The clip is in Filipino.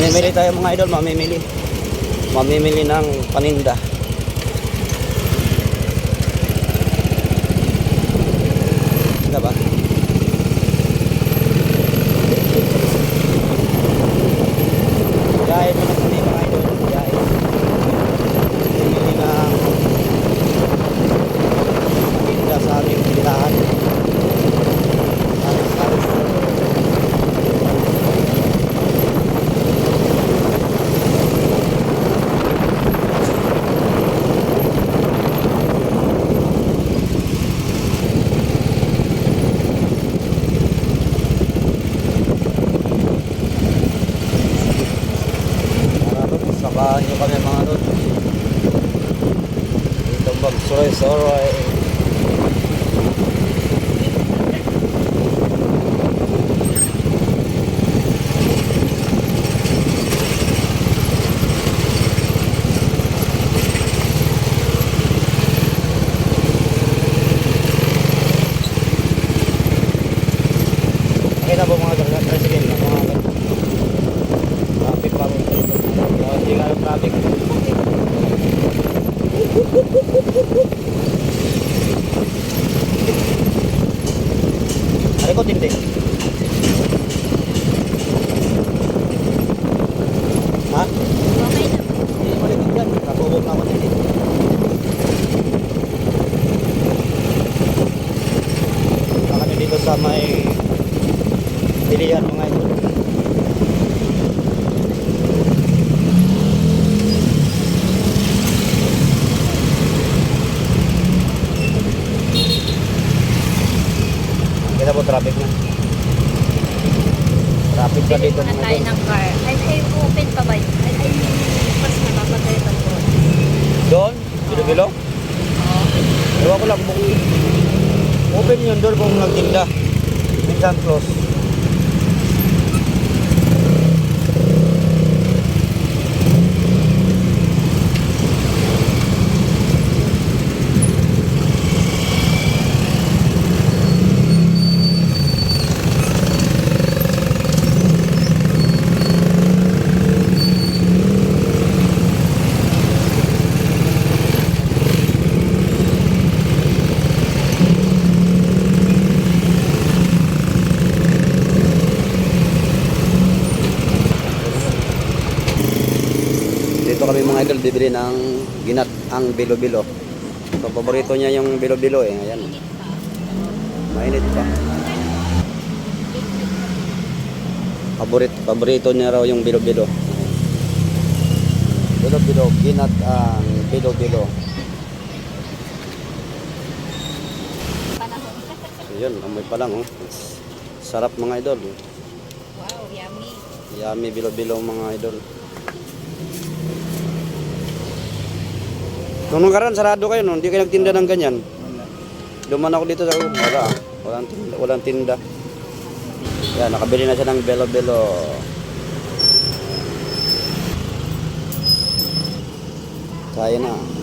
Mamimili tayo mga idol, mamimili. Mamimili ng paninda. Diba? Biyahe mo na kami mga idol. Biyahe. Mamimili ng paninda sa aming tindahan. Alis, alis. Mga lod, sabahan nyo kami mga lod. Dito magsuray suray na po mga na mga lod. Traffic pa rin dito. Oh, Hindi nga yung traffic. Ko tindi? Ha? Okay na. Hindi mo rin dyan. Nakubog na ako tindi. Punta kami dito sa may pilihan mga ito. Po traffic na. Traffic pa dito. mga tayo ng car. Ay, ay, open pa ba yun? Ay, ay, pas na papatay pa po. Doon? Bilo-bilo? Oo. Ewan ko lang kung open yun doon kung nagtinda. Minsan close. Dito kami mga idol bibili ng ginat ang bilo-bilo. So, paborito niya yung bilo-bilo eh. Ayan. Mainit pa. Paborito, paborito niya raw yung bilo-bilo. Bilo-bilo, ginat ang bilo-bilo. So, yun, amoy pa lang oh. Sarap mga idol. wow, yummy. Yummy bilo-bilo mga idol. Nung nakaraan, sarado kayo, no? hindi kayo nagtinda ng ganyan. Duman ako dito sa wala. Walang tinda. Walang tinda. Yan, nakabili na siya ng belo-belo. Kaya na.